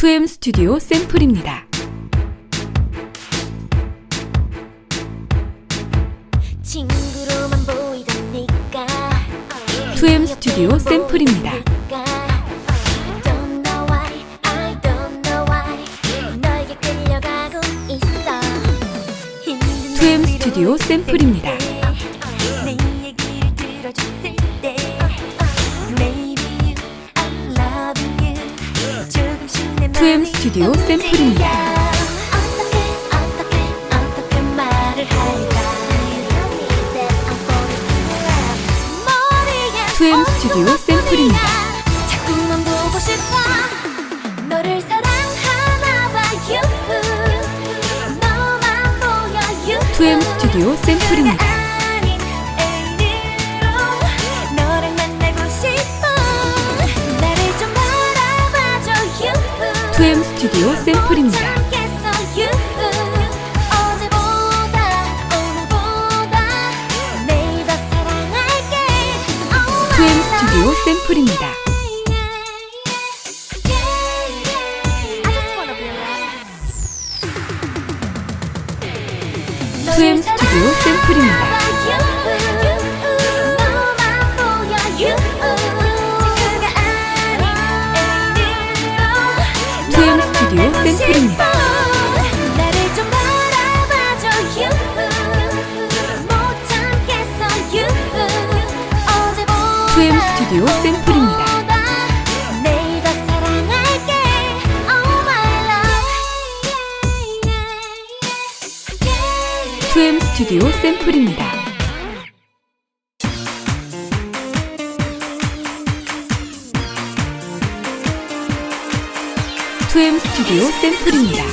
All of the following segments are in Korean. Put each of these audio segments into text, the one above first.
2M 스튜디오 샘플입니다. 친구로만 보이던 네가 2M 스튜디오 샘플입니다. Don't know why, I don't know why 너에게 끌려가고 있어 힘든 2M 날 스튜디오 샘플입니다. 2M 맘이 스튜디오. 샘플입니다. 2M 스튜디오 샘플입니다. 자꾸만 보고 싶어 너를 사랑하나 봐 you 너만 보여 you 2M 스튜디오 샘플입니다. 2M 스튜디오 샘플입니다. 못 참겠어 you 어제보다 오늘보다 내일 더 사랑할게 2M my 스튜디오. 샘플입니다. 2M 스튜디오 샘플입니다. 참겠어 you 어제보다 2M 스튜디오 샘플입니다. Oh 2M 스튜디오 샘플입니다. 투엠 스튜디오 샘플입니다.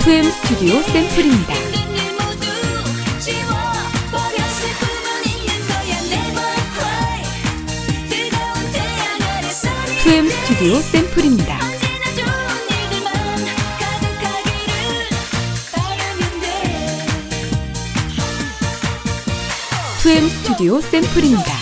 2M 스튜디오 샘플입니다. 2M 스튜디오 샘플입니다. 돼 2M 스튜디오 샘플입니다.